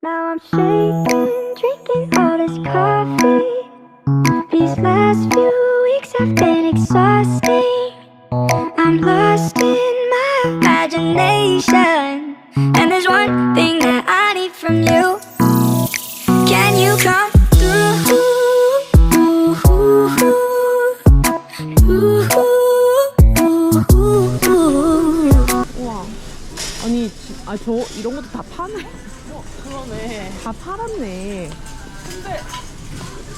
Now I'm shaking, drinking all this coffee. These last few weeks have been exhausting. I'm lost in my imagination. And there's one thing that I need from you. Can you come through? 우와. 아니, 아, 저, 이런 것도 다 파네. 어, 그러네. 다 팔았네. 근데.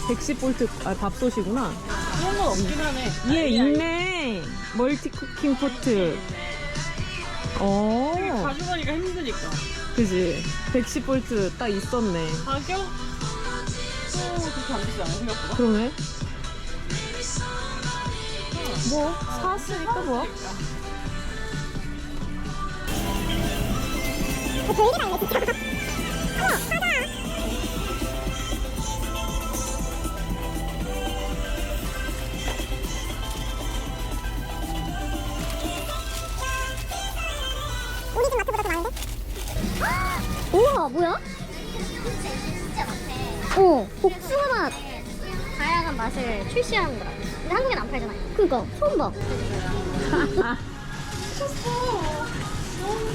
110볼트, 아, 밥솥이구나. 그런 건 없긴 하네. 예, 있네. 멀티 쿠킹 포트. 어, 가져가니까 힘드니까. 그지. 110볼트 딱 있었네. 가격? 또 그렇게 안 비싸네, 생각보다. 그러네. 뭐, 사왔으니까 뭐야? 우와 뭐야? 어 복숭아 맛 다양한 맛을 출시하는 거라 근데 한국엔 안 팔잖아요 그니까 처음 봐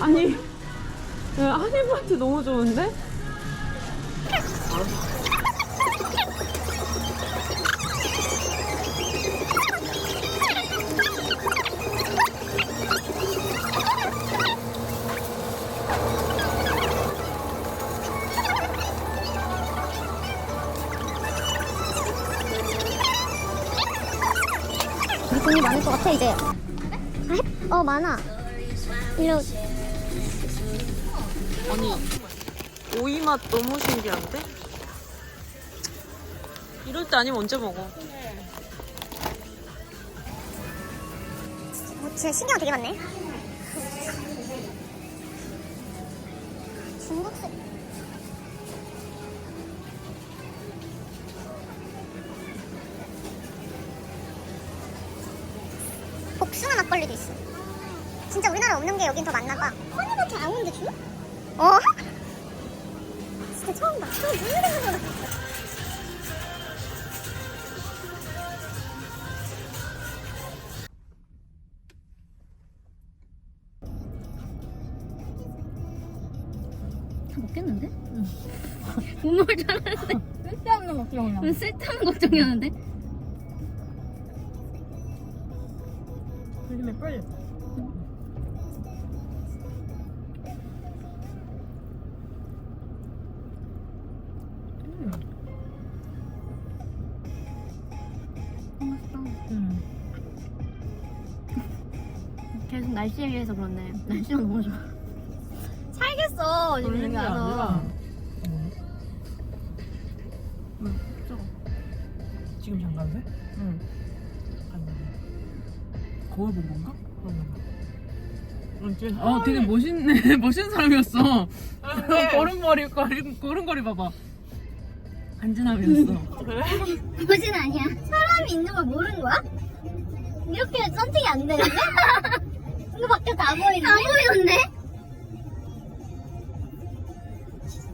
아니, 야, 한일마트 너무 좋은데? 돈이 많을 것 같아 이제. 아, 해- 어 많아. 일로 아니, 오이 맛 너무 신기한데? 이럴 때 아니면 언제 먹어? 어, 진짜 거 되게 많네 중국식 복숭아 막걸리도 있어 진짜 우리나라에 없는 게 여긴 더 많나 봐 허니버터 아몬드 주? 어? 진짜 처음 봐 처음 무슨 생각으로 줄 알았는데? 쓸데없는 걱정이야. 쓸데없는 걱정이었는데? 요즘에 빨리. 음. 계속 날씨 얘기해서 그렇네. 날씨가 너무 좋아. 살겠어 지금 여기 와서 지금 장가세? 응. 거울 본 건가? 그런가 봐. 어, 되게 멋있네. 멋있는 사람이었어. 걸음걸이, 걸음, 걸음걸이 봐봐. 간지남이었어. 거진 아니야 사람이 있는 걸 모르는 거야? 이렇게 선택이 안 되는데? 이거 밖에 다 보이는데? 다 보이는데?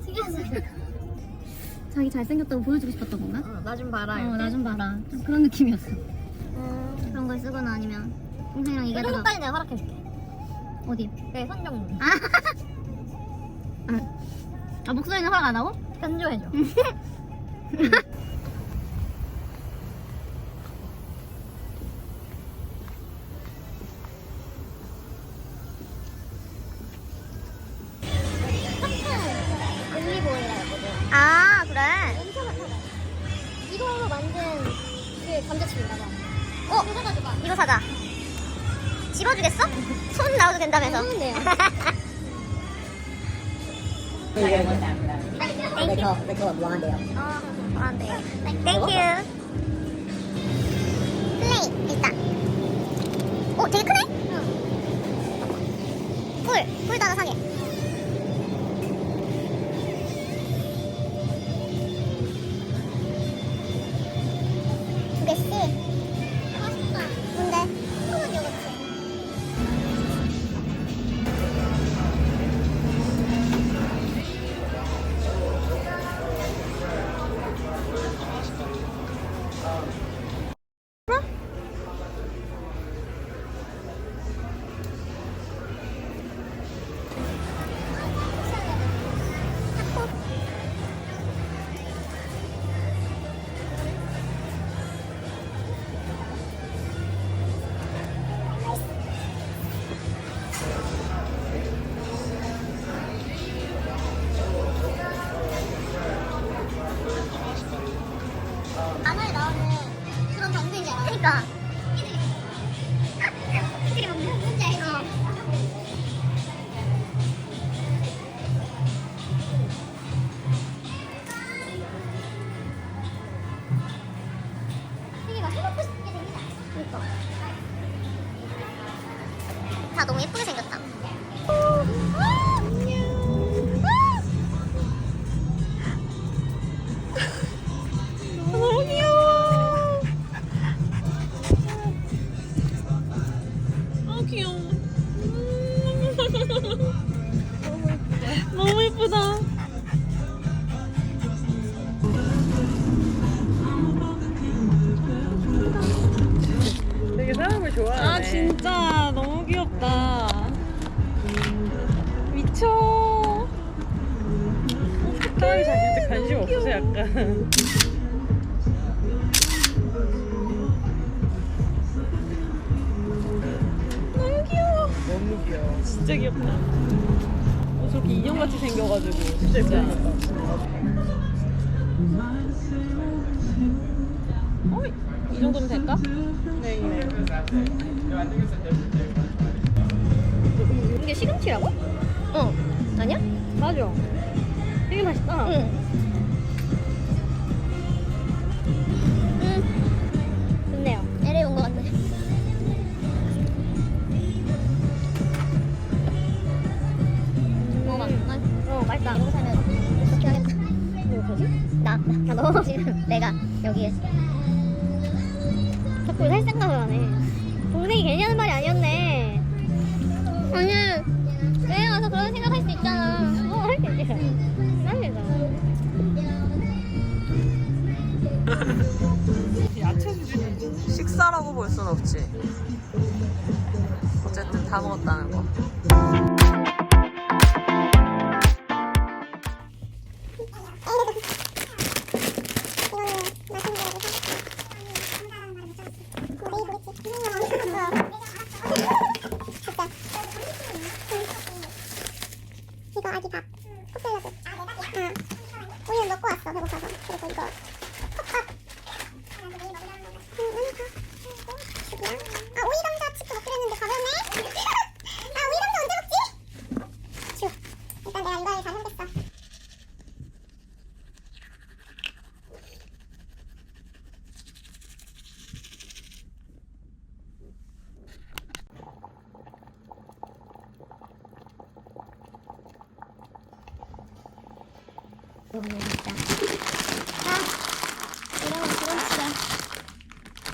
특이하잖아 자기 잘생겼다고 보여주고 싶었던 건가? 나 좀 봐라. 어, 나 좀 봐라. 좀 그런 느낌이었어. 그런 걸 쓰거나 아니면 동생이랑 얘기하다가 이거까지 내가 허락해줄게. 어디? 내 선정문. 아 목소리는 허락 안 하고? 견조해줘. 된다면서. 좋은데요? Thank you. They call it blondale. 어, 안 돼. Thank you. 플레이 있다. 오 되게 크네. 꿀, 꿀도 하나 사게. 진짜 너무 귀엽다. 미쳐. 사람이 자기한테 관심 없어서 약간. 너무 귀여워. 너무 귀여워. 진짜 귀엽다. 어, 저렇게 인형같이 생겨가지고 진짜 예쁘다. 어, 이 정도면 될까? 네, 네. 이게 시금치라고? 어. 아니야? 맞아. 되게 맛있다. 응. 좋네요. LA 온것 같네. 어, 맛, 어, 맛있다. 어떻게? 나, 나, 너 지금 내가 여기에. 자꾸 살 생각을 하네. 동생이 괜히 하는 말이 아니었네. 아니, 여행 와서 그런 생각할 수 있잖아. 어, 할수 있지. 난 되잖아. 식사라고 볼 순 없지. 어쨌든 다 먹었다는 거. 이거 아기 밥. 콧살라도. 응. 우유 먹고 왔어. 배고파서. 그리고 이거 컵밥. 응, 아니 밥. 죽이랑. 아 오이 감자 치킨 먹기로 했는데 가볍네. 아 오이 감자 언제 먹지? 주. 일단 내가 이거 잘 해보겠어. 너무 맛있다. 아, 이러면 브런치야.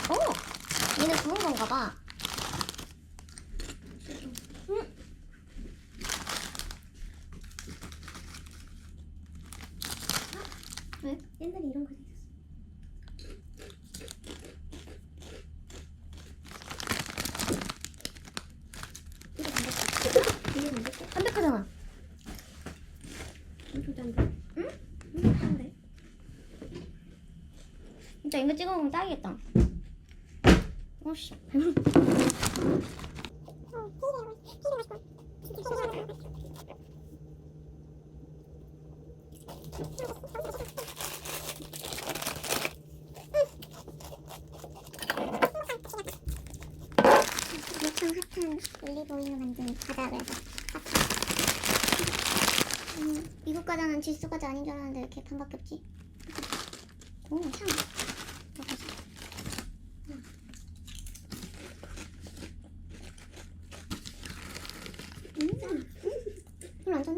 오, 얘는 구운 건가 봐. 음. 왜? 옛날에 이런 거 있었어. 이거 담백해. 이게 담백해? 담백하잖아. 이거 담백. 응? 응, 담백. 진짜 이거 찍어 먹으면 딱이겠다. 오씨. 엄청 핫한 올리브 오일로 만든 과자 그래서 핫한. 음, 미국 과자는 질소 과자 아닌 줄 알았는데 왜 이렇게 반밖에 없지? 오, 향. 음, 음, 별로 안? 맛있다.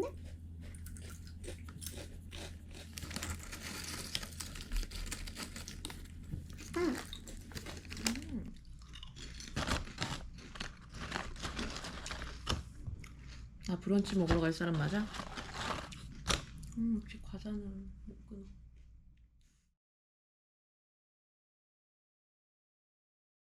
나 브런치 먹으러 갈 사람 맞아? 음, 역시 과자는.